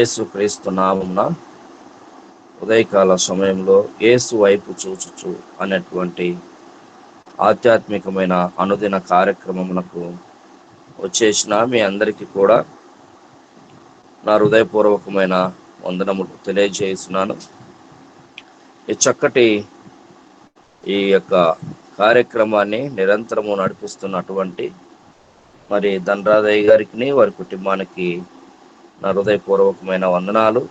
ఏసు క్రీస్తు నామున ఉదయకాల సమయంలో ఏసు వైపు చూచుచు అనేటువంటి ఆధ్యాత్మికమైన అనుదిన కార్యక్రమమునకు వచ్చేసిన మీ అందరికీ కూడా నా హృదయపూర్వకమైన వందనములు తెలియజేస్తున్నాను. ఈ చక్కటి ఈ యొక్క కార్యక్రమాన్ని నిరంతరము నడిపిస్తున్నటువంటి మరి ధనరాధయ్య గారికి వారి కుటుంబానికి నా హృదయపూర్వకమైన వందనాలు.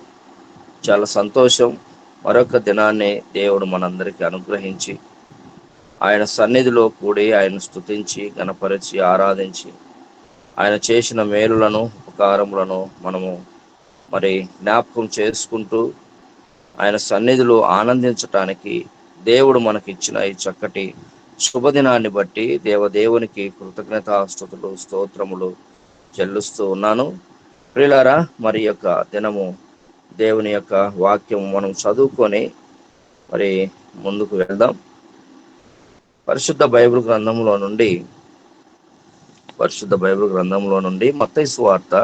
చాలా సంతోషం. మరొక దినాన్ని దేవుడు మనందరికీ అనుగ్రహించి ఆయన సన్నిధిలో కూడి ఆయన స్తుతించి గణపరిచి ఆరాధించి ఆయన చేసిన మేలులను ఉపకారములను మనము మరి జ్ఞాపకం చేసుకుంటూ ఆయన సన్నిధిలో ఆనందించటానికి దేవుడు మనకిచ్చిన ఈ చక్కటి శుభదినాన్ని బట్టి దేవదేవునికి కృతజ్ఞతాస్థుతులు స్తోత్రములు చెల్లుస్తూ ఉన్నాను. ప్రియులారా మరి యొక్క దినము దేవుని యొక్క వాక్యం మనం చదువుకొని మరి ముందుకు వెళ్దాం. పరిశుద్ధ బైబిల్ గ్రంథంలో నుండి పరిశుద్ధ బైబిల్ గ్రంథంలో నుండి మత్తైసు వార్త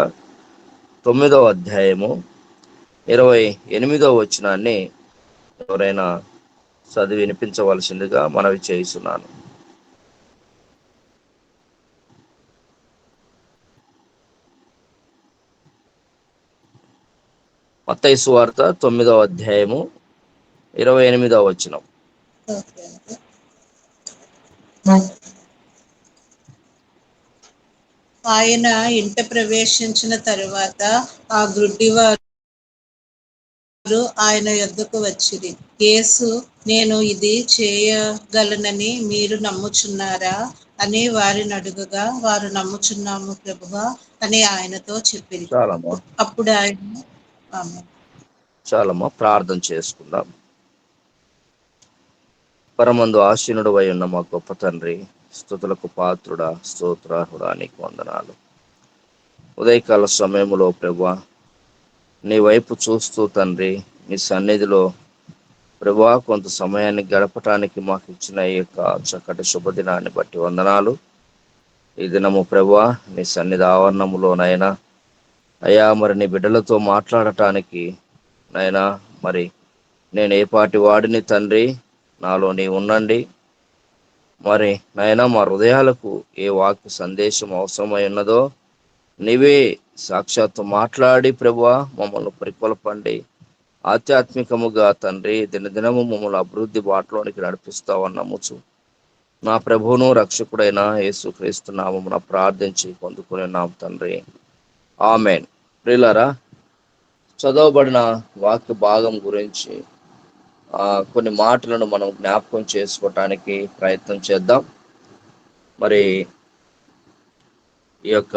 తొమ్మిదవ అధ్యాయము ఇరవై ఎనిమిదవ వచనాన్ని ఎవరైనా చదివి వినిపించవలసిందిగా మనవి చేస్తున్నాను మత్తైసు వార్త తొమ్మిదవ అధ్యాయము ఇరవై ఎనిమిదవ వచనం. ఆయన ఇంట ప్రవేశించిన తరువాత ఆ గ్రుడ్డివారు ఆయన యొద్దకు వచ్చిరి. యేసు నేను ఇది చేయగలనని మీరు నమ్ముచున్నారా? అని వారిని అడుగగా వారు నమ్ముచున్నాము ప్రభువా అని ఆయనతో చాలమ్మా అప్పుడు ఆయన చాలమ్మా ప్రార్థన చేసుకుందాం. పరమందు ఆశీనుడు అయి ఉన్న మా గొప్ప తండ్రి స్థుతులకు పాత్రుడా స్తోత్రాహుడా నీకు వందనాలు. ఉదయకాల సమయంలో ప్రభా నీ వైపు చూస్తూ తండ్రి నీ సన్నిధిలో ప్రభా కొంత సమయాన్ని గడపటానికి మాకు ఇచ్చిన ఈ యొక్క చక్కటి శుభదినాన్ని బట్టి వందనాలు. ఈ దినము ప్రభా నీ సన్నిధి ఆవరణములోనైనా అయ్యా మరి నీ బిడ్డలతో మాట్లాడటానికి నాయనా మరి నేను ఏ పాటి వాడిని తండ్రి? నాలో నీ ఉండండి. మరి నాయనా మా హృదయాలకు ఏ వాక్య సందేశం అవసరమై ఉన్నదో నీవే సాక్షాత్తు మాట్లాడి ప్రభువా మమ్మల్ని పరికొల్పండి ఆధ్యాత్మికముగా తండ్రి దినదినము మమ్మల్ని అభివృద్ధి బాటలోనికి నడిపిస్తావని నమ్ముచు. నా ప్రభువును రక్షకుడైన యేసుక్రీస్తు నామమున ప్రార్థించి పొందుకునే నాం తండ్రి. ఆమెన్. ప్రియులారా చదవబడిన వాక్య భాగం గురించి కొన్ని మాటలను మనం జ్ఞాపకం చేసుకోవటానికి ప్రయత్నం చేద్దాం. మరి ఈ యొక్క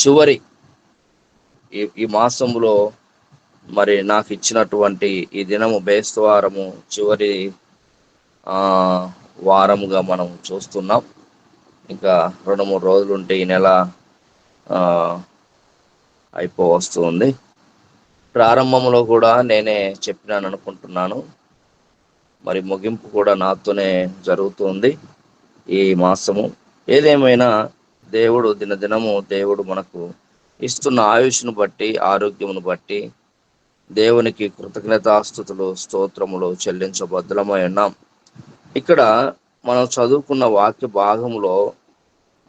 చివరి ఈ ఈ మాసంలో మరి నాకు ఇచ్చినటువంటి ఈ దినము బేస్తవారము చివరి వారముగా మనం చూస్తున్నాం. ఇంకా రెండు మూడు రోజులు ఉంటే ఈ నెల అయిపో వస్తుంది ప్రారంభంలో కూడా నేనే చెప్పినాను అనుకుంటున్నాను మరి ముగింపు కూడా నాతోనే జరుగుతుంది ఈ మాసము. ఏదేమైనా దేవుడు దినదినము దేవుడు మనకు ఇస్తున్న ఆయుష్ను బట్టి ఆరోగ్యమును బట్టి దేవునికి కృతజ్ఞతాస్థుతులు స్తోత్రములు చెల్లించబద్దులమై ఉన్నాం. ఇక్కడ మనం చదువుకున్న వాక్య భాగంలో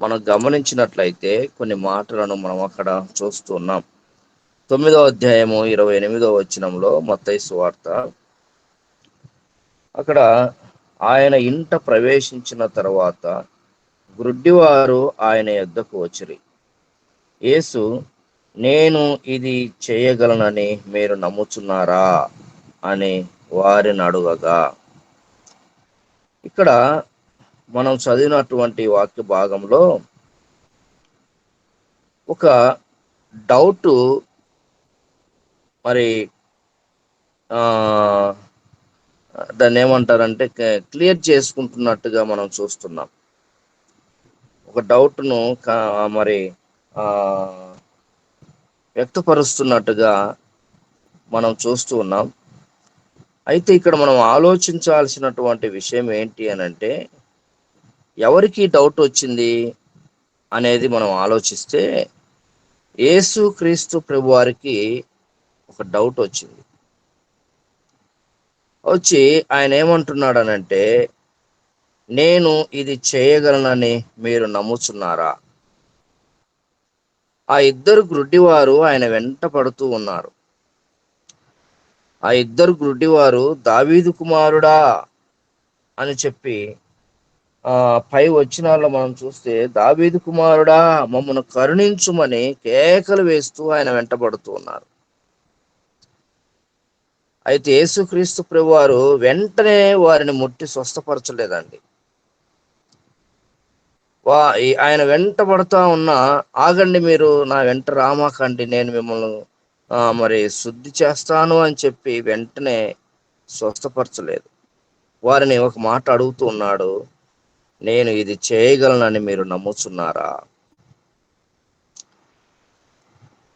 మనం గమనించినట్లయితే కొన్ని మాటలను మనం అక్కడ చూస్తున్నాం. తొమ్మిదో అధ్యాయము ఇరవై ఎనిమిదో వచనంలో మత్తయి వార్త అక్కడ ఆయన ఇంట ప్రవేశించిన తర్వాత గ్రుడ్డివారు ఆయన యొద్దకు వచ్చిరి. యేసు నేను ఇది చేయగలనని మీరు నమ్ముచున్నారా? అని వారిని అడుగగా. ఇక్కడ మనం చదివినటువంటి వాక్య భాగంలో ఒక డౌట్ మరి దాన్ని ఏమంటారంటే క్లియర్ చేసుకుంటున్నట్టుగా మనం చూస్తున్నాం. ఒక డౌట్ను మరి వ్యక్తపరుస్తున్నట్టుగా మనం చూస్తూ ఉన్నాం. అయితే ఇక్కడ మనం ఆలోచించాల్సినటువంటి విషయం ఏంటి అని అంటే ఎవరికి డౌట్ వచ్చింది అనేది మనం ఆలోచిస్తే యేసు క్రీస్తు ప్రభు వారికి ఒక డౌట్ వచ్చింది. వచ్చి ఆయన ఏమంటున్నాడనంటే నేను ఇది చేయగలనని మీరు నమ్ముచున్నారా? ఆ ఇద్దరు గ్రుడ్డివారు ఆయన వెంట పడుతూ ఉన్నారు. ఆ ఇద్దరు గ్రుడ్డివారు దావీదు కుమారుడా అని చెప్పి ఆ పై వచ్చినాల్లో మనం చూస్తే దావీదు కుమారుడా మమ్మను కరుణించుమని కేకలు వేస్తూ ఆయన వెంటబడుతూ ఉన్నారు. అయితే యేసుక్రీస్తు ప్రభు వారు వెంటనే వారిని ముట్టి స్వస్థపరచలేదండి. వా ఆయన వెంట పడుతా ఉన్నా ఆగండి మీరు నా వెంట రామాకండి నేను మిమ్మల్ని మరి శుద్ధి చేస్తాను అని చెప్పి వెంటనే స్వస్థపరచలేదు. వారిని ఒక మాట అడుగుతూ ఉన్నాడు. నేను ఇది చేయగలనని మీరు నమ్ముతున్నారా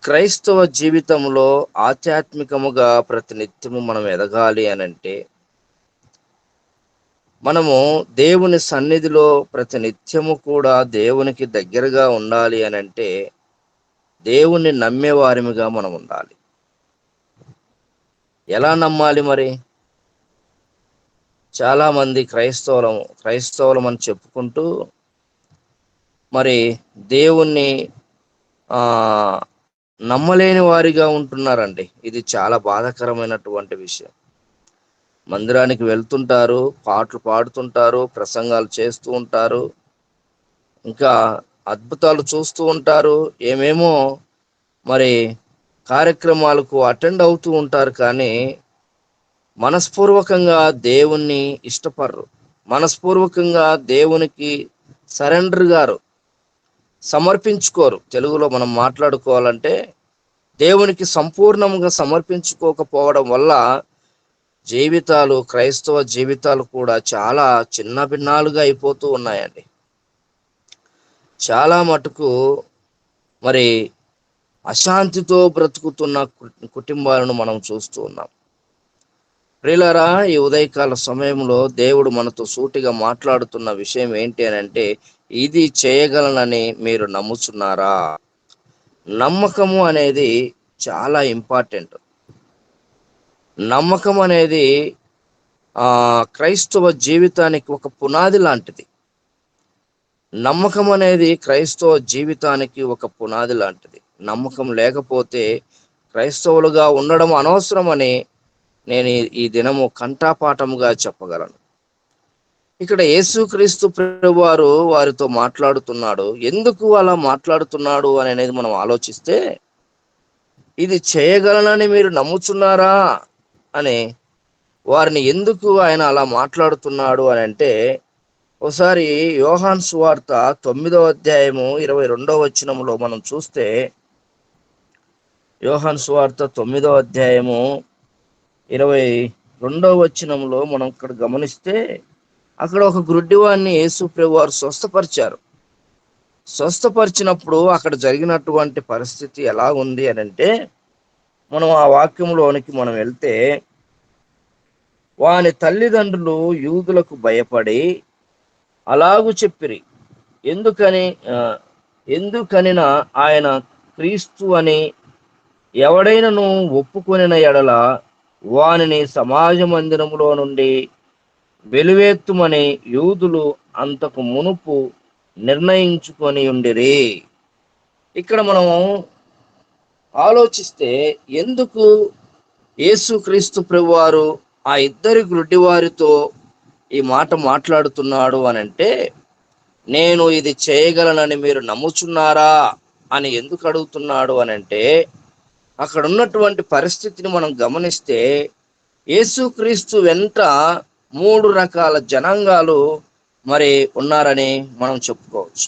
క్రైస్తవ జీవితంలో ఆధ్యాత్మికముగా ప్రతినిత్యము మనం ఎదగాలి అని అంటే మనము దేవుని సన్నిధిలో ప్రతినిత్యము కూడా దేవునికి దగ్గరగా ఉండాలి అని అంటే దేవుణ్ణి నమ్మేవారిమిగా మనం ఉండాలి. ఎలా నమ్మాలి మరి? చాలామంది క్రైస్తవులము క్రైస్తవులం అని చెప్పుకుంటూ మరి దేవుణ్ణి నమ్మలేని వారిగా ఉంటున్నారండి. ఇది చాలా బాధాకరమైనటువంటి విషయం. మందిరానికి వెళ్తుంటారు పాటలు పాడుతుంటారు ప్రసంగాలు చేస్తూ ఉంటారు ఇంకా అద్భుతాలు చూస్తూ ఉంటారు. ఏమేమో మరి కార్యక్రమాలకు అటెండ్ అవుతూ ఉంటారు కానీ మనస్పూర్వకంగా దేవుణ్ణి ఇష్టపడరు. మనస్పూర్వకంగా దేవునికి సరెండర్ గారు సమర్పించుకోరు. తెలుగులో మనం మాట్లాడుకోవాలంటే దేవునికి సంపూర్ణంగా సమర్పించుకోకపోవడం వల్ల జీవితాలు క్రైస్తవ జీవితాలు కూడా చాలా చిన్న భిన్నాలుగా అయిపోతూ ఉన్నాయండి. చాలా మటుకు మరి అశాంతితో బ్రతుకుతున్న కుటుంబాలను మనం చూస్తూ ఉన్నాం. ప్రియులారా ఈ ఉదయకాల సమయంలో దేవుడు మనతో సూటిగా మాట్లాడుతున్న విషయం ఏంటి అని అంటే ఇది చేయగలనని మీరు నమ్ముచున్నారా? నమ్మకము అనేది చాలా ఇంపార్టెంట్. నమ్మకం అనేది క్రైస్తవ జీవితానికి ఒక పునాది లాంటిది. నమ్మకం అనేది క్రైస్తవ జీవితానికి ఒక పునాది లాంటిది. నమ్మకం లేకపోతే క్రైస్తవులుగా ఉండడం అనవసరమని నేను ఈ- దినము కంఠాపాఠముగా చెప్పగలను. ఇక్కడ యేసుక్రీస్తు ప్రభువారు వారితో మాట్లాడుతున్నాడు. ఎందుకు అలా మాట్లాడుతున్నాడు అని అనేది మనం ఆలోచిస్తే ఇది చేయగలనని మీరు నమ్ముచున్నారా అని వారిని ఎందుకు ఆయన అలా మాట్లాడుతున్నాడు అని అంటే ఒకసారి యోహాన్ సువార్త తొమ్మిదో అధ్యాయము ఇరవై రెండో వచనంలో మనం చూస్తే యోహాన్ సువార్త తొమ్మిదో అధ్యాయము ఇరవై రెండవ వచనంలో మనం ఇక్కడ గమనిస్తే అక్కడ ఒక గ్రుడ్డివాన్ని యేసు వారు స్వస్థపరిచారు. స్వస్థపరిచినప్పుడు అక్కడ జరిగినటువంటి పరిస్థితి ఎలా ఉంది అని అంటే మనం ఆ వాక్యంలోనికి మనం వెళ్తే వాని తల్లిదండ్రులు యూదులకు భయపడి అలాగు చెప్పిరి. ఎందుకని ఆ, ఎందుకనిన ఆయన క్రీస్తు అని ఎవడైనను ఒప్పుకొనిన ఎడల వానిని సమాజ మందిరంలో నుండి వెలువేత్తుమని యూదులు అంతకు మునుపు నిర్ణయించుకొని ఉండిరి. ఇక్కడ మనం ఆలోచిస్తే ఎందుకు యేసుక్రీస్తు ప్రభువారు ఆ ఇద్దరి గుడ్డివారితో ఈ మాట మాట్లాడుతున్నాడు అని అంటే నేను ఇది చేయగలనని మీరు నమ్ముచున్నారా అని ఎందుకు అడుగుతున్నాడు అని అంటే అక్కడ ఉన్నటువంటి పరిస్థితిని మనం గమనిస్తే యేసుక్రీస్తు వెంట మూడు రకాల జనాంగాలు మరి ఉన్నారని మనం చెప్పుకోవచ్చు.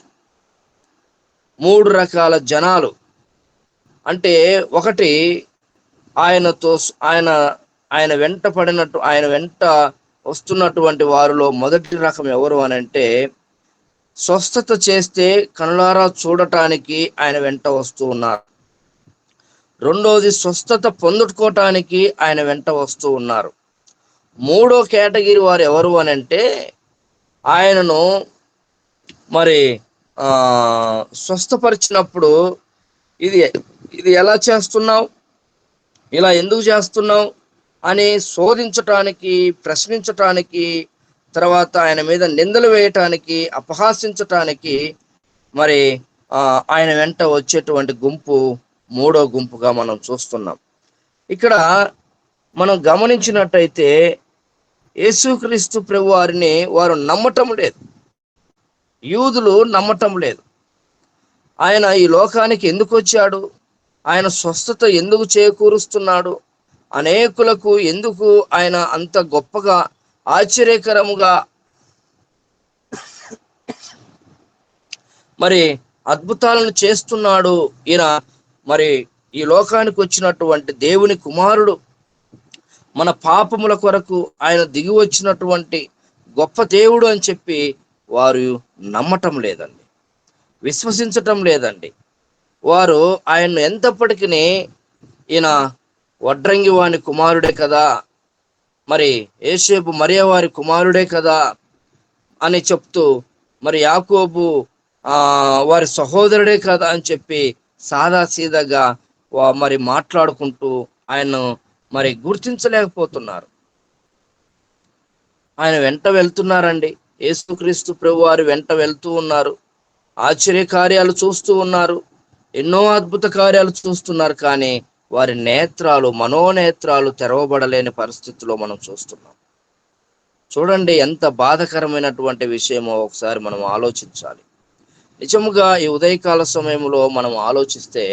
మూడు రకాల జనాలు అంటే ఒకటి ఆయనతో ఆయన ఆయన వెంట పడినట్టు ఆయన వెంట వస్తున్నటువంటి వారిలో మొదటి రకం ఎవరు అని అంటే స్వస్థత చేస్తే కనులారా చూడటానికి ఆయన వెంట వస్తూ ఉన్నారు. రెండోది స్వస్థత పొందుకోవటానికి ఆయన వెంట వస్తూ ఉన్నారు. మూడో కేటగిరీ వారు ఎవరు అని అంటే ఆయనను మరి స్వస్థపరిచినప్పుడు ఇది ఇది ఎలా చేస్తున్నావు? ఇలా ఎందుకు చేస్తున్నావు? అని శోధించటానికి ప్రశ్నించటానికి తర్వాత ఆయన మీద నిందలు వేయటానికి అపహాసించటానికి మరి ఆయన వెంట వచ్చేటువంటి గుంపు మూడో గుంపుగా మనం చూస్తున్నాం. ఇక్కడ మనం గమనించినట్టయితే యేసుక్రీస్తు ప్రభు వారిని వారు నమ్మటం లేదు. యూదులు నమ్మటం లేదు. ఆయన ఈ లోకానికి ఎందుకు వచ్చాడు? ఆయన స్వస్థత ఎందుకు చేకూరుస్తున్నాడు? అనేకులకు ఎందుకు ఆయన అంత గొప్పగా ఆశ్చర్యకరముగా మరి అద్భుతాలను చేస్తున్నాడు ఈయన మరి ఈ లోకానికి వచ్చినటువంటి దేవుని కుమారుడు మన పాపముల కొరకు ఆయన దిగి వచ్చినటువంటి గొప్ప దేవుడు అని చెప్పి వారు నమ్మటం లేదండి. విశ్వసించటం లేదండి. వారు ఆయన్ను ఎంతప్పటికీ ఈయన వడ్రంగి వాని కుమారుడే కదా మరి ఏసేపు మరియ వారి కుమారుడే కదా అని చెప్తూ మరి యాకోబు వారి సహోదరుడే కదా అని చెప్పి సాదా సీదాగా వా- మరి మాట్లాడుకుంటూ ఆయన్ను మరి గుర్తించలేకపోతున్నారు. ఆయన వెంట వెళ్తున్నారండి. యేసుక్రీస్తు ప్రభు వారు వెంట వెళ్తూ ఉన్నారు. ఆశ్చర్య కార్యాలు చూస్తూ ఉన్నారు. ఎన్నో అద్భుత కార్యాలు చూస్తున్నారు. కానీ వారి నేత్రాలు మనోనేత్రాలు తెరవబడలేని పరిస్థితిలో మనం చూస్తున్నాం. చూడండి ఎంత బాధకరమైనటువంటి విషయమో ఒకసారి మనం ఆలోచించాలి. నిజముగా ఈ ఉదయకాల సమయంలో మనం ఆలోచిస్తే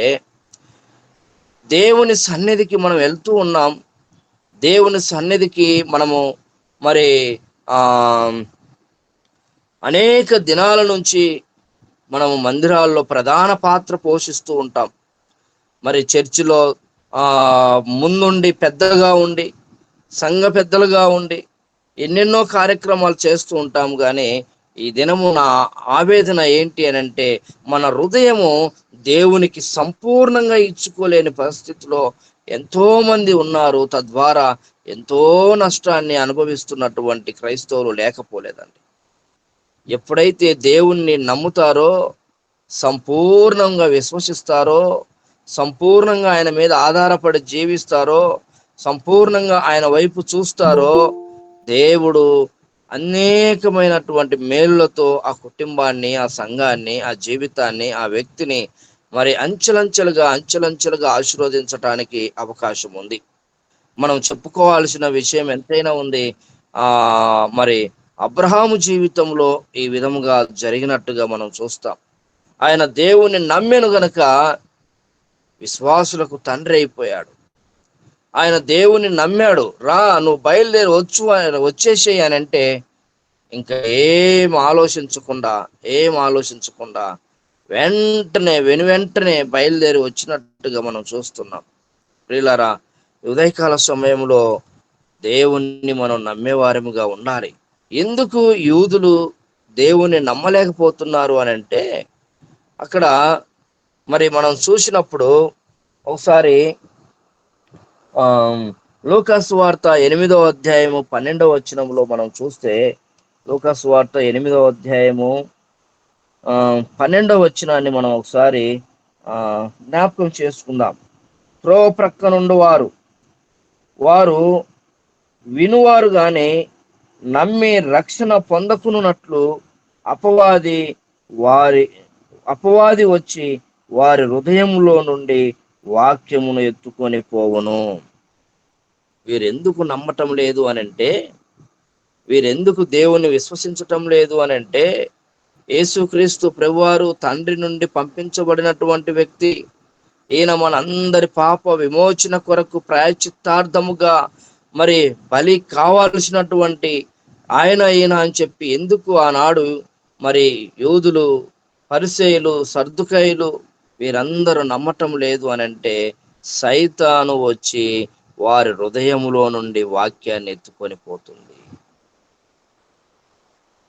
దేవుని సన్నిధికి మనం వెళ్తూ ఉన్నాం. దేవుని సన్నిధికి మనము మరి అనేక దినాల నుంచి మనము మందిరాల్లో ప్రధాన పాత్ర పోషిస్తూ ఉంటాం. మరి చర్చిలో ముందుండి పెద్దగా ఉండి సంఘ పెద్దలుగా ఉండి ఎన్నెన్నో కార్యక్రమాలు చేస్తూ ఉంటాం. కానీ ఈ దినము నా ఆవేదన ఏంటి అని అంటే మన హృదయము దేవునికి సంపూర్ణంగా ఇచ్చుకోలేని పరిస్థితిలో ఎంతో మంది ఉన్నారు. తద్వారా ఎంతో నష్టాన్ని అనుభవిస్తున్నటువంటి క్రైస్తవులు లేకపోలేదండి. ఎప్పుడైతే దేవుణ్ణి నమ్ముతారో సంపూర్ణంగా విశ్వసిస్తారో సంపూర్ణంగా ఆయన మీద ఆధారపడి జీవిస్తారో సంపూర్ణంగా ఆయన వైపు చూస్తారో దేవుడు అనేకమైనటువంటి మేలులతో ఆ కుటుంబాన్ని ఆ సంఘాన్ని ఆ జీవితాన్ని ఆ వ్యక్తిని మరి అంచెలంచెలుగా అంచెలంచెలుగా ఆశీర్వదించటానికి అవకాశం ఉంది. మనం చెప్పుకోవాల్సిన విషయం ఎంతైనా ఉంది ఆ మరి అబ్రహాము జీవితంలో ఈ విధముగా జరిగినట్టుగా మనం చూస్తాం. ఆయన దేవుని నమ్మెను గనక విశ్వాసులకు తండ్రి అయిపోయాడు. ఆయన దేవుని నమ్మాడు. రా నువ్వు బయలుదేరి వచ్చు వచ్చేసేయి అని అంటే ఇంకా ఏం ఆలోచించకుండా ఏం ఆలోచించకుండా వెంటనే వెను వెంటనే బయలుదేరి వచ్చినట్టుగా మనం చూస్తున్నాం. ప్రియులరా ఉదయకాల సమయంలో దేవుణ్ణి మనం నమ్మేవారముగా ఉండాలి. ఎందుకు యూదులు దేవుణ్ణి నమ్మలేకపోతున్నారు అని అంటే అక్కడ మరి మనం చూసినప్పుడు ఒకసారి లూకాసు వార్త ఎనిమిదవ అధ్యాయము పన్నెండవ వచనంలో మనం చూస్తే లూకాసు వార్త ఎనిమిదవ అధ్యాయము పన్నెండవ వచనాన్ని మనం ఒకసారి జ్ఞాపకం చేసుకుందాం. ప్రో ప్రక్కనుండి వారు. వారు వినువారు కానీ నమ్మి రక్షణ పొందకునున్నట్లు అపవాది వారి అపవాది వచ్చి వారి హృదయంలో నుండి వాక్యమును ఎత్తుకొని పోవును. వీరెందుకు నమ్మటం లేదు అని అంటే వీరెందుకు దేవుని విశ్వసించటం లేదు అని అంటే యేసుక్రీస్తు ప్రభువారు తండ్రి నుండి పంపించబడినటువంటి వ్యక్తి ఈయన మనందరి పాప విమోచన కొరకు ప్రాయచిత్తార్థముగా మరి బలి కావాల్సినటువంటి ఆయన ఈయన అని చెప్పి ఎందుకు ఆనాడు మరి యూదులు పరిసేయులు సర్దుకాయలు వీరందరూ నమ్మటం లేదు అని అంటే సైతాను వచ్చి వారి హృదయములో నుండి వాక్యాన్ని ఎత్తుకొని పోతుంది.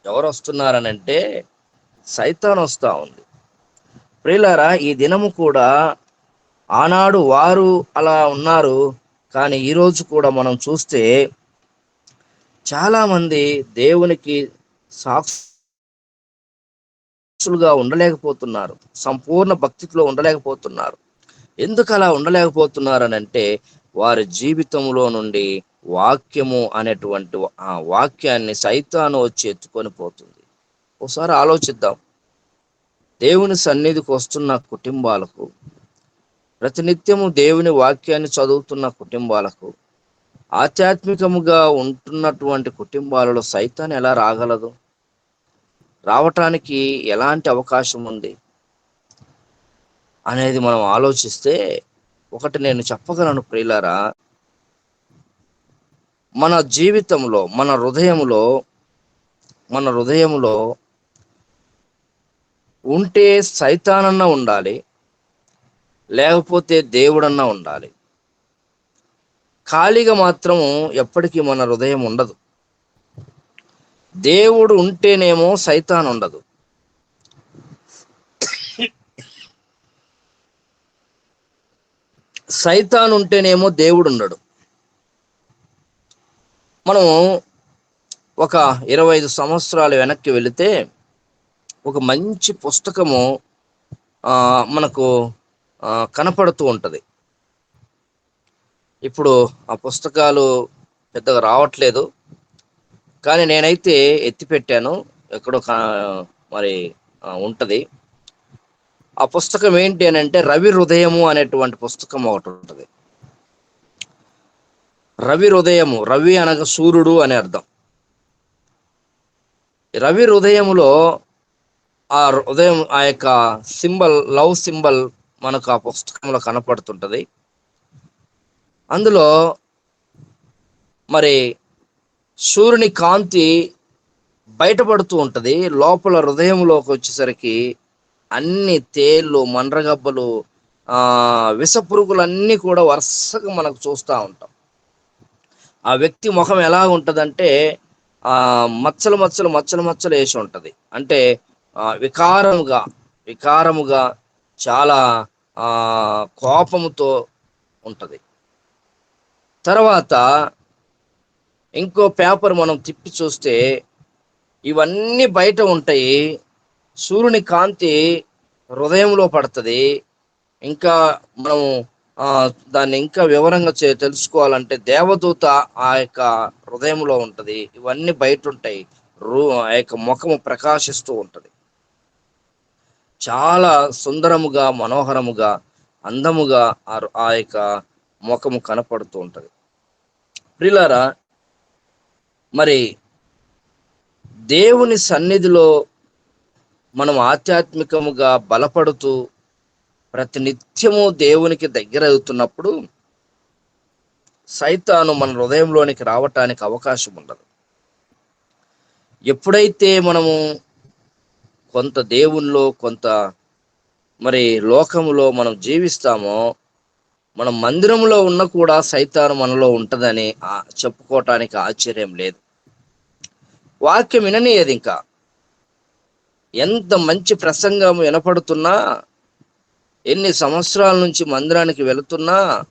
ఎవరు వస్తున్నారనంటే సైతాన్ వస్తా ఉంది. ప్రియులారా ఈ దినము కూడా ఆనాడు వారు అలా ఉన్నారు. కానీ ఈ రోజు కూడా మనం చూస్తే చాలా మంది దేవునికి సాక్షులుగా ఉండలేకపోతున్నారు. సంపూర్ణ భక్తిలో ఉండలేకపోతున్నారు. ఎందుకు అలా ఉండలేకపోతున్నారనంటే వారి జీవితంలో నుండి వాక్యము అనేటువంటి ఆ వాక్యాన్ని సైతాను వచ్చి ఎత్తుకొని పోతుంది. ఒకసారి ఆలోచిద్దాం. దేవుని సన్నిధికి వస్తున్న కుటుంబాలకు ప్రతినిత్యము దేవుని వాక్యాన్ని చదువుతున్న కుటుంబాలకు ఆధ్యాత్మికముగా ఉంటున్నటువంటి కుటుంబాలలో సైతాన్ని ఎలా రాగలదు? రావటానికి ఎలాంటి అవకాశం ఉంది అనేది మనం ఆలోచిస్తే ఒకటి నేను చెప్పగలను ప్రియులారా మన జీవితంలో మన హృదయంలో మన హృదయంలో ఉంటే సైతానన్నా ఉండాలి లేకపోతే దేవుడన్నా ఉండాలి. ఖాళీగా మాత్రం ఎప్పటికీ మన హృదయం ఉండదు. దేవుడు ఉంటేనేమో సైతాన్ ఉండదు. సైతాన్ ఉంటేనేమో దేవుడు ఉండడు. మనము ఒక ఇరవై ఐదు సంవత్సరాలు వెనక్కి వెళితే ఒక మంచి పుస్తకము మనకు కనపడుతూ ఉంటుంది. ఇప్పుడు ఆ పుస్తకాలు పెద్దగా రావట్లేదు. కానీ నేనైతే ఎత్తిపెట్టాను. ఎక్కడో కా- మరి ఉంటుంది. ఆ పుస్తకం ఏంటి అని అంటే రవి హృదయము అనేటువంటి పుస్తకం ఒకటి ఉంటుంది. రవి హృదయము రవి అనగా సూర్యుడు అని అర్థం. రవి హృదయములో ఆ హృదయం ఆ యొక్క సింబల్ లవ్ సింబల్ మనకు ఆ పుస్తకంలో కనపడుతుంటది. అందులో మరి సూర్యుని కాంతి బయటపడుతూ ఉంటుంది. లోపల హృదయంలోకి వచ్చేసరికి అన్ని తేళ్ళు మండ్రగబ్బలు విష పురుగులన్నీ కూడా వరుసగా మనకు చూస్తూ ఉంటాం. ఆ వ్యక్తి ముఖం ఎలా ఉంటుందంటే మచ్చలు మచ్చలు మచ్చలు మచ్చలు వేసి ఉంటుంది. అంటే వికారముగా వికారముగా చాలా కోపముతో ఉంటుంది. తర్వాత ఇంకో పేపర్ మనం తిప్పి చూస్తే ఇవన్నీ బయట ఉంటాయి. సూర్యుని కాంతి హృదయంలో పడుతుంది. ఇంకా మనం దాన్ని ఇంకా వివరంగా చే తెలుసుకోవాలంటే దేవదూత ఆ యొక్క హృదయంలో ఉంటుంది. ఇవన్నీ బయట ఉంటాయి. రూ ఆ యొక్క ముఖము ప్రకాశిస్తూ ఉంటుంది. చాలా సుందరముగా మనోహరముగా అందముగా ఆ యొక్క ముఖము కనపడుతూ ఉంటుంది. ప్రిలారా మరి దేవుని సన్నిధిలో మనం ఆధ్యాత్మికముగా బలపడుతూ ప్రతినిత్యము దేవునికి దగ్గర అవుతున్నప్పుడు సైతాను మన హృదయంలోనికి రావటానికి అవకాశం ఉండదు. ఎప్పుడైతే మనము కొంత దేవునిలో కొంత మరి లోకములో మనం జీవిస్తామో మనం మందిరంలో ఉన్న కూడా సైతాను మనలో ఉంటుందని ఆ- చెప్పుకోవటానికి ఆశ్చర్యం లేదు. వాక్యం విననీయదు ఇంకా. ఎంత మంచి ప్రసంగం వినపడుతున్నా ఎన్ని సంవత్సరాల నుంచి మందిరానికి వెళుతున్నా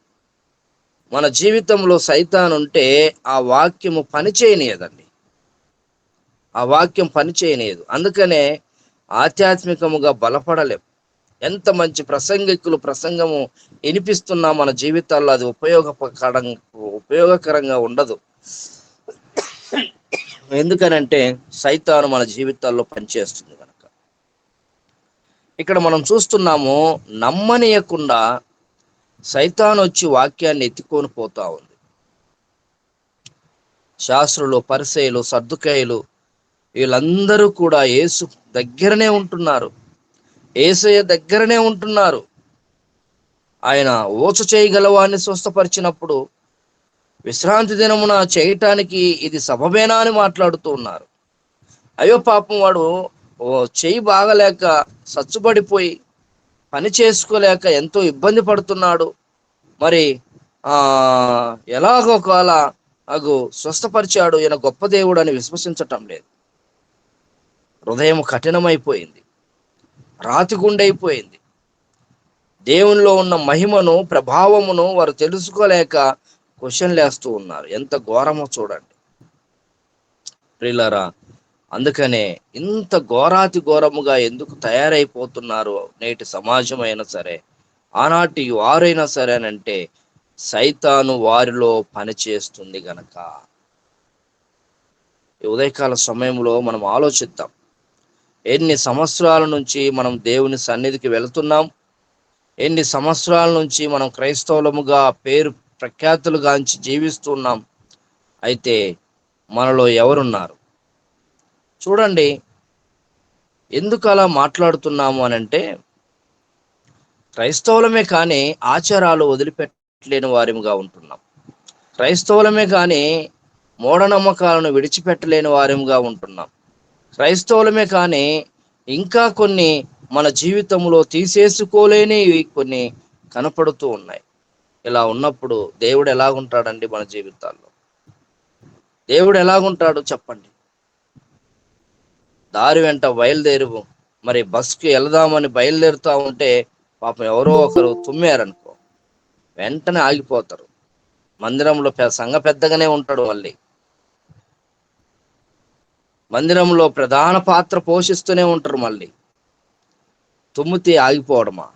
మన జీవితంలో సైతాన్ ఉంటే ఆ వాక్యము పనిచేయనీయదండి ఆ వాక్యం పనిచేయనీయదు అందుకనే ఆధ్యాత్మికముగా బలపడలేం. ఎంత మంచి ప్రసంగికులు ప్రసంగము వినిపిస్తున్నా మన జీవితాల్లో అది ఉపయోగకరంగా ఉపయోగకరంగా ఉండదు. ఎందుకనంటే సైతాను మన జీవితాల్లో పనిచేస్తుంది కనుక ఇక్కడ మనం చూస్తున్నాము నమ్మనీయకుండా సైతాను వచ్చి వాక్యాన్ని ఎత్తుకొని పోతా ఉంది. శాస్త్రులు పరిసయలు సర్దుకాయలు వీళ్ళందరూ కూడా యేసు దగ్గరనే ఉంటున్నారు. ఏసయ దగ్గరనే ఉంటున్నారు. ఆయన ఓచ చేయగలవాన్ని స్వస్థపరిచినప్పుడు విశ్రాంతి దినమున చేయటానికి ఇది సబబేనా అని మాట్లాడుతూ ఉన్నారు. అయ్యో పాపం వాడు ఓ బాగలేక సచ్చుబడిపోయి పని చేసుకోలేక ఎంతో ఇబ్బంది పడుతున్నాడు. మరి ఎలాగో కాల అగు స్వస్థపరిచాడు ఈయన గొప్ప దేవుడు అని విశ్వసించటం లేదు. హృదయం కఠినమైపోయింది. రాతి గుండైపోయింది. దేవునిలో ఉన్న మహిమను ప్రభావమును వారు తెలుసుకోలేక క్వశ్చన్లు వేస్తూ ఉన్నారు. ఎంత ఘోరమో చూడండి. ప్రిల్లరా అందుకనే ఇంత ఘోరాతి ఘోరముగా ఎందుకు తయారైపోతున్నారు నేటి సమాజం అయినా సరే ఆనాటి వారైనా సరేనంటే సైతాను వారిలో పనిచేస్తుంది గనక. ఉదయకాల సమయంలో మనం ఆలోచిద్దాం. ఎన్ని సంవత్సరాల నుంచి మనం దేవుని సన్నిధికి వెళుతున్నాం? ఎన్ని సంవత్సరాల నుంచి మనం క్రైస్తవులముగా పేరు ప్రఖ్యాతులుగాంచి జీవిస్తున్నాం అయితే మనలో ఎవరున్నారు? చూడండి ఎందుకు అలా మాట్లాడుతున్నాము అని అంటే క్రైస్తవులమే కానీ ఆచారాలు వదిలిపెట్టలేని వారిగా ఉంటున్నాం. క్రైస్తవులమే కానీ మూఢనమ్మకాలను విడిచిపెట్టలేని వారిగా ఉంటున్నాం. క్రైస్తవులమే కానీ ఇంకా కొన్ని మన జీవితంలో తీసేసుకోలేని కొన్ని కనపడుతూ ఉన్నాయి. ఇలా ఉన్నప్పుడు దేవుడు ఎలాగుంటాడండి మన జీవితాల్లో? దేవుడు ఎలాగుంటాడు చెప్పండి. దారి వెంట బయలుదేరువు మరి బస్కి వెళదామని బయలుదేరుతా ఉంటే పాపం ఎవరో ఒకరు తుమ్మారనుకో వెంటనే ఆగిపోతారు. మందిరంలో సంఘ పెద్దగానే ఉంటాడు మళ్ళీ. మందిరంలో ప్రధాన పాత్ర పోషిస్తూనే ఉంటారు మళ్ళీ. తుమ్మితే ఆగిపోవడమా?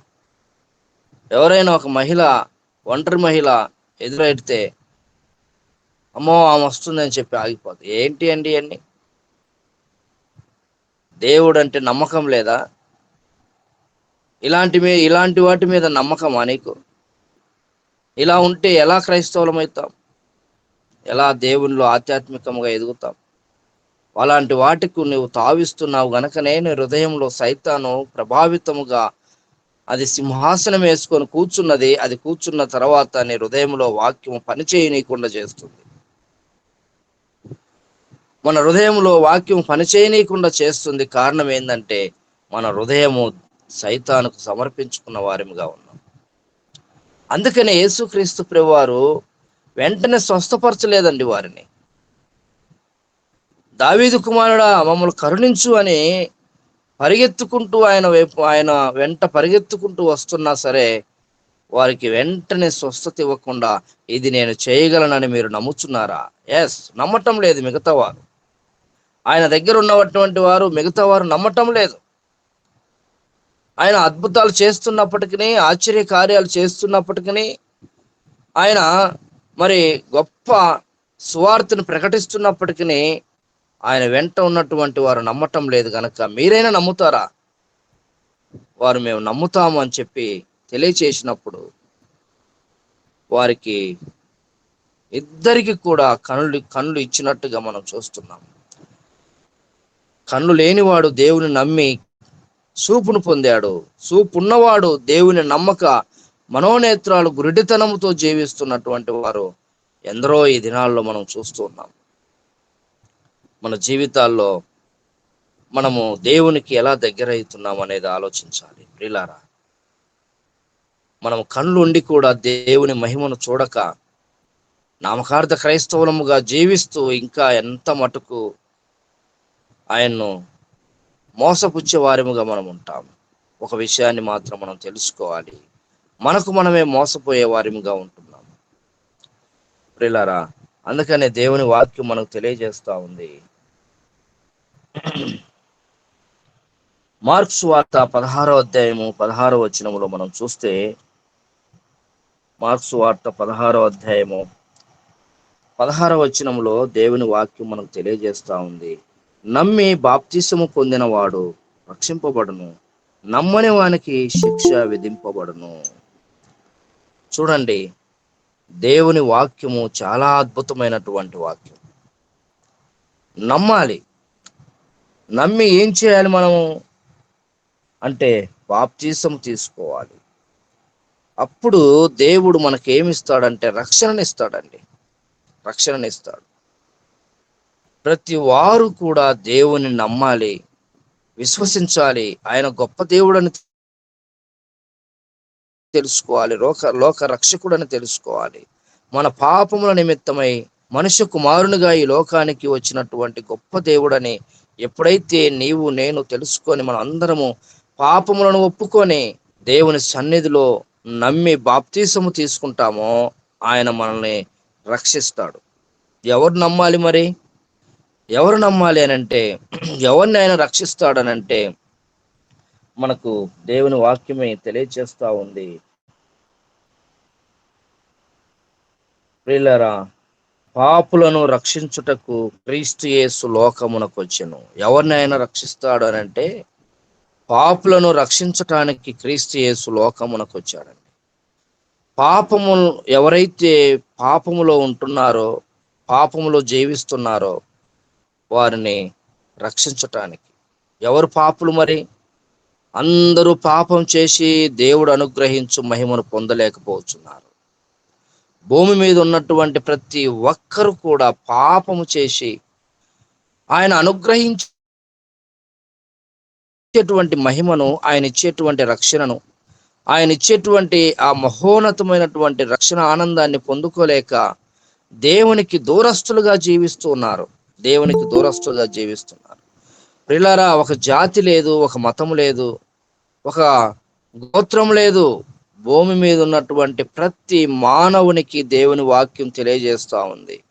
ఎవరైనా ఒక మహిళ ఒంటరి మహిళ ఎదురెడితే అమ్మో ఆమె వస్తుందని చెప్పి ఆగిపోతుంది ఏంటి అండి అన్ని దేవుడు అంటే నమ్మకం లేదా? ఇలాంటి మీ ఇలాంటి వాటి మీద నమ్మకమా నీకు? ఇలా ఉంటే ఎలా క్రైస్తవులం అవుతాం? ఎలా దేవునిలో ఆధ్యాత్మికంగా ఎదుగుతాం? అలాంటి వాటికి నువ్వు తావిస్తున్నావు గనకనే నీ హృదయంలో సైతాను ప్రభావితముగా అది సింహాసనం వేసుకొని కూర్చున్నది అది కూర్చున్న తర్వాత నీ హృదయంలో వాక్యం పనిచేయనీయకుండా చేస్తుంది. మన హృదయంలో వాక్యం పనిచేయనీయకుండా చేస్తుంది కారణం ఏంటంటే మన హృదయము సైతానికి సమర్పించుకున్న వారిగా ఉన్నాం. అందుకనే యేసుక్రీస్తు ప్రభువారు వెంటనే స్వస్థపరచలేదండి వారిని. దావీదు కుమారుడా మమ్మల్ని కరుణించు అని పరిగెత్తుకుంటూ ఆయన వైపు ఆయన వెంట పరిగెత్తుకుంటూ వస్తున్నా సరే వారికి వెంటనే స్వస్థత ఇవ్వకుండా ఇది నేను చేయగలనని మీరు నమ్ముతున్నారా ఎస్ నమ్మటం లేదు మిగతా వారు. ఆయన దగ్గర ఉన్నటువంటి వారు మిగతా వారు నమ్మటం లేదు. ఆయన అద్భుతాలు చేస్తున్నప్పటికీ ఆశ్చర్య కార్యాలు చేస్తున్నప్పటికీ ఆయన మరి గొప్ప సువార్తను ప్రకటిస్తున్నప్పటికీ ఆయన వెంట ఉన్నటువంటి వారు నమ్మటం లేదు కనుక మీరైనా నమ్ముతారా? వారు మేము నమ్ముతాము అని చెప్పి తెలియచేసినప్పుడు వారికి ఇద్దరికి కూడా కనులు కళ్ళు ఇచ్చినట్టుగా మనం చూస్తున్నాం. కన్ను లేనివాడు దేవుని నమ్మి చూపును పొందాడు. చూపు ఉన్నవాడు దేవుని నమ్మక మనోనేత్రాలు గురిడితనముతో జీవిస్తున్నటువంటి వారు ఎందరో ఈ దినాల్లో మనం చూస్తున్నాం మన జీవితాల్లో మనము దేవునికి ఎలా దగ్గర అవుతున్నాం అనేది ఆలోచించాలి. ప్రిలారా మనం కళ్ళు ఉండి కూడా దేవుని మహిమను చూడక నామకార్థ క్రైస్తవులముగా జీవిస్తూ ఇంకా ఎంత మటుకు ఆయన్ను మోసపుచ్చే వారిముగా మనం ఉంటాం. ఒక విషయాన్ని మాత్రం మనం తెలుసుకోవాలి. మనకు మనమే మోసపోయే వారిముగా ఉంటున్నాం. ప్రిలారా అందుకనే దేవుని వాక్యం మనకు తెలియజేస్తూ ఉంది. మార్క్స్ వార్త పదహారో అధ్యాయము పదహారో వచనములో మనం చూస్తే మార్క్స్ వార్త పదహారో అధ్యాయము పదహారో వచనములో దేవుని వాక్యం మనకు తెలియజేస్తా ఉంది. నమ్మి బాప్తిసము పొందినవాడు రక్షింపబడును. నమ్మని వానికి శిక్ష విధింపబడును. చూడండి దేవుని వాక్యము చాలా అద్భుతమైనటువంటి వాక్యం. నమ్మాలి. నమ్మి ఏం చేయాలి మనము? అంటే బాప్తీసం తీసుకోవాలి. అప్పుడు దేవుడు మనకేమిస్తాడంటే రక్షణనిస్తాడండి. రక్షణనిస్తాడు. ప్రతి వారు కూడా దేవుని నమ్మాలి విశ్వసించాలి ఆయన గొప్ప దేవుడని తెలుసుకోవాలి లోక లోక రక్షకుడని తెలుసుకోవాలి. మన పాపముల నిమిత్తమై మనుష్య కుమారునిగా ఈ లోకానికి వచ్చినటువంటి గొప్ప దేవుడని ఎప్పుడైతే నీవు నేను తెలుసుకొని మన అందరము పాపములను ఒప్పుకొని దేవుని సన్నిధిలో నమ్మి బాప్తీసము తీసుకుంటామో ఆయన మనల్ని రక్షిస్తాడు. ఎవరు నమ్మాలి మరి? ఎవరు నమ్మాలి అని అంటే ఎవరిని ఆయన రక్షిస్తాడనంటే మనకు దేవుని వాక్యమే తెలియచేస్తా ఉంది. ప్రిల్లరా పాపులను రక్షించుటకు క్రీస్తు యేసు లోకమునకు వచ్చెను. ఎవరినైనా రక్షిస్తాడు అని అంటే పాపులను రక్షించటానికి క్రీస్తు యేసు లోకమునకు వచ్చాడండి. పాపము ఎవరైతే పాపములో ఉంటున్నారో పాపములో జీవిస్తున్నారో వారిని రక్షించటానికి. ఎవరు పాపులు మరి? అందరూ పాపం చేసి దేవుడు అనుగ్రహించు మహిమను పొందలేకపోతున్నారు. భూమి మీద ఉన్నటువంటి ప్రతి ఒక్కరు కూడా పాపము చేసి ఆయన అనుగ్రహించేటువంటి మహిమను ఆయన ఇచ్చేటువంటి రక్షణను ఆయన ఇచ్చేటువంటి ఆ మహోన్నతమైనటువంటి రక్షణ ఆనందాన్ని పొందుకోలేక దేవునికి దూరస్తులుగా జీవిస్తూ ఉన్నారు. దేవునికి దూరస్తులుగా జీవిస్తున్నారు. ప్రిలారా ఒక జాతి లేదు ఒక మతం లేదు ఒక గోత్రం లేదు. భూమి మీద ఉన్నటువంటి ప్రతి మానవునికి దేవుని వాక్యం తెలియజేస్తూ ఉంది.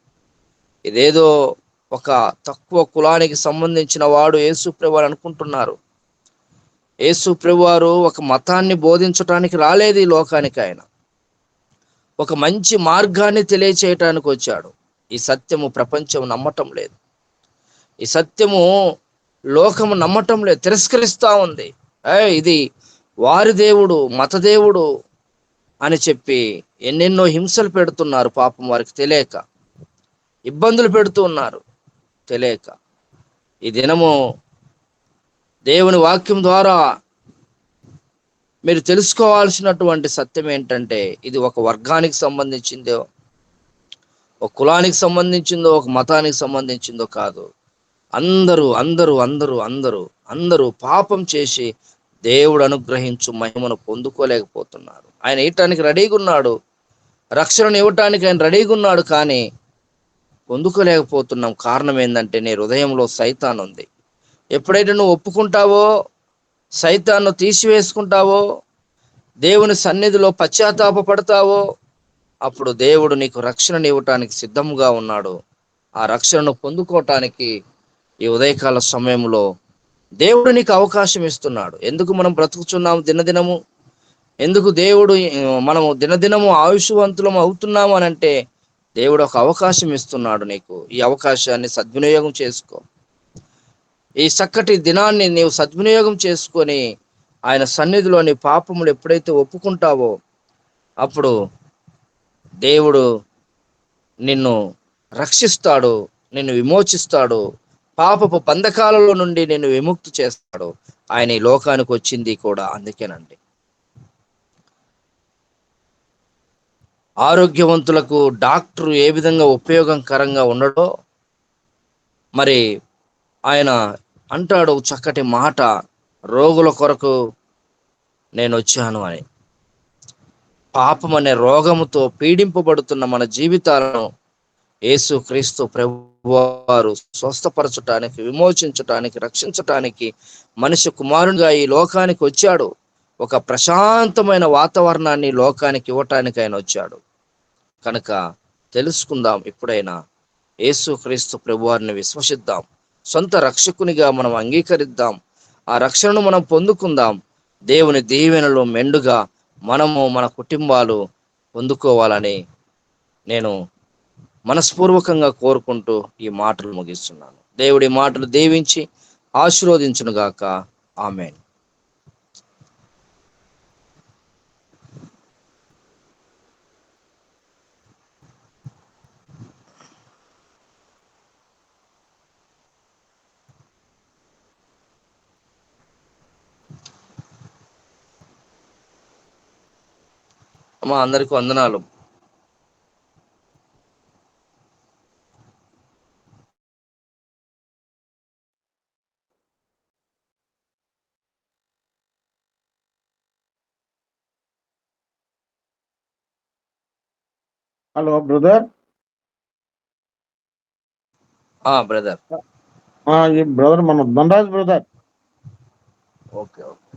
ఇదేదో ఒక తక్కువ కులానికి సంబంధించిన వాడు యేసు అనుకుంటున్నారు. యేసు ఒక మతాన్ని బోధించటానికి రాలేదు ఈ లోకానికి ఆయన. ఒక మంచి మార్గాన్ని తెలియచేయటానికి వచ్చాడు. ఈ సత్యము ప్రపంచం నమ్మటం లేదు. ఈ సత్యము లోకము నమ్మటం లేదు. తిరస్కరిస్తూ ఉంది. ఇది వారి దేవుడు మత దేవుడు అని చెప్పి ఎన్నెన్నో హింసలు పెడుతున్నారు పాపం వారికి తెలియక. ఇబ్బందులు పెడుతూ ఉన్నారు తెలియక. ఈ దినము దేవుని వాక్యం ద్వారా మీరు తెలుసుకోవాల్సినటువంటి సత్యం ఏంటంటే ఇది ఒక వర్గానికి సంబంధించిందో ఒక కులానికి సంబంధించిందో ఒక మతానికి సంబంధించిందో కాదు. అందరూ అందరూ అందరూ అందరూ అందరూ పాపం చేసి దేవుడు అనుగ్రహించు మహిమను పొందుకోలేకపోతున్నారు. ఆయన ఇవ్వటానికి రెడీగా ఉన్నాడు రక్షణను ఇవ్వటానికి ఆయన రెడీగా ఉన్నాడు కానీ పొందుకోలేకపోతున్నాం. కారణం ఏంటంటే నీ హృదయంలో సైతాన్ ఉంది. ఎప్పుడైతే నువ్వు ఒప్పుకుంటావో సైతాన్ను తీసివేసుకుంటావో దేవుని సన్నిధిలో పశ్చాత్తాప పడతావో అప్పుడు దేవుడు నీకు రక్షణను ఇవ్వటానికి సిద్ధంగా ఉన్నాడు. ఆ రక్షణను పొందుకోవటానికి ఈ ఉదయకాల సమయంలో దేవుడు నీకు అవకాశం ఇస్తున్నాడు. ఎందుకు మనం బ్రతుకుతున్నాము దినదినము? ఎందుకు దేవుడు మనము దినదినము ఆయుష్వంతులం అవుతున్నాము అని అంటే దేవుడు ఒక అవకాశం ఇస్తున్నాడు నీకు. ఈ అవకాశాన్ని సద్వినియోగం చేసుకో. ఈ చక్కటి దినాన్ని నీవు సద్వినియోగం చేసుకొని ఆయన సన్నిధిలోని పాపములు ఎప్పుడైతే ఒప్పుకుంటావో అప్పుడు దేవుడు నిన్ను రక్షిస్తాడు నిన్ను విమోచిస్తాడు పాపపు బంధకాలలో నుండి నేను విముక్తి చేస్తాడు. ఆయన ఈ లోకానికి వచ్చింది కూడా అందుకేనండి. ఆరోగ్యవంతులకు డాక్టర్ ఏ విధంగా ఉపయోగకరంగా ఉండడో మరి ఆయన అంటాడు చక్కటి మాట రోగుల కొరకు నేను వచ్చాను అని. పాపం అనే రోగముతో పీడింపబడుతున్న మన జీవితాలను యేసు క్రీస్తు ప్రభు వారు స్వస్థపరచటానికి విమోచించటానికి రక్షించటానికి మనిషి కుమారునిగా ఈ లోకానికి వచ్చాడు. ఒక ప్రశాంతమైన వాతావరణాన్ని లోకానికి ఇవ్వటానికి ఆయన వచ్చాడు. కనుక తెలుసుకుందాం ఇప్పుడైనా యేసుక్రీస్తు ప్రభువారిని విశ్వసిద్దాం. సొంత రక్షకునిగా మనం అంగీకరిద్దాం. ఆ రక్షణను మనం పొందుకుందాం. దేవుని దీవెనలో మెండుగా మనము మన కుటుంబాలు పొందుకోవాలని నేను మనస్పూర్వకంగా కోరుకుంటూ ఈ మాటలు ముగిస్తున్నాను. దేవుడి మాటలు దీవించి ఆశీర్వదించునుగాక ఆమెన్. అమ్మ అందరికి వందనాలు. हेलो ब्रदर हाँ ब्रदर हाँ ये brother Manoj Dhanraj brother okay okay